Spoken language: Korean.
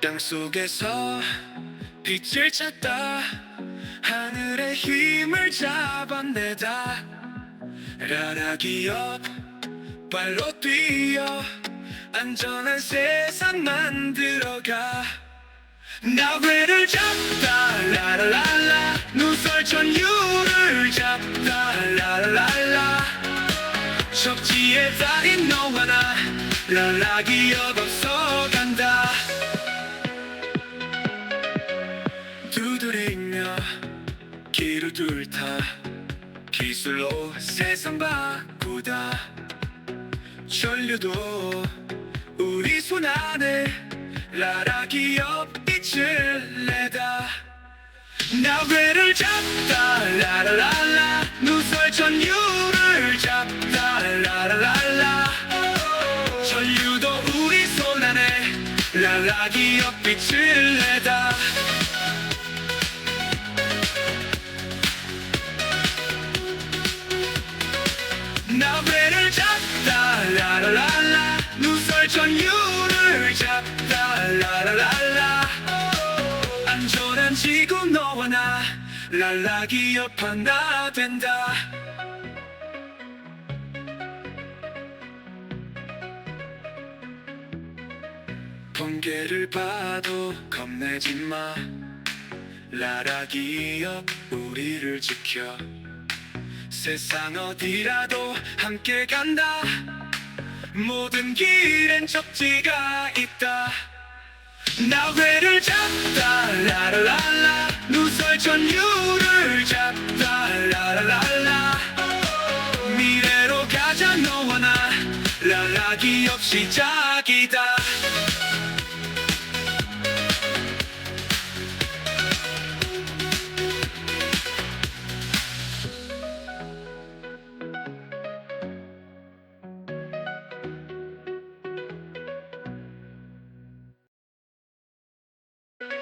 땅 속에서 빛을 찾다. 하늘의 힘을 잡아내다. 라라 기업 발로 뛰어. 안전한 세상 만들어가. 나회를 잡다. 라라라라 누설천 유를 잡다. 라라라라 접지에 달인 너와 나. 라라 기업 앞서간다 두드리며 길을 뚫다 기술로 세상 바꾸다. 전류도 우리 손 안에 라라 기업 빛을 내다. 나회를 잡다. 라라라라. 누설천 유를 잡다. 라라라라. 전류도 우리 손 안에 라라 기업 빛을 내다 잡다 라라라라. 안전한 지구 너와 나. 랄라 기업 하나 된다. 번개를 봐도 겁내지 마. 라라 기업 우리를 지켜. 세상 어디라도 함께 간다 모든 길엔 적지가 있다. 나회를 잡다 라라라라. 누설천 유를 잡다 라라라라. 미래로 가자 너와 나. 라라 기업 시작이다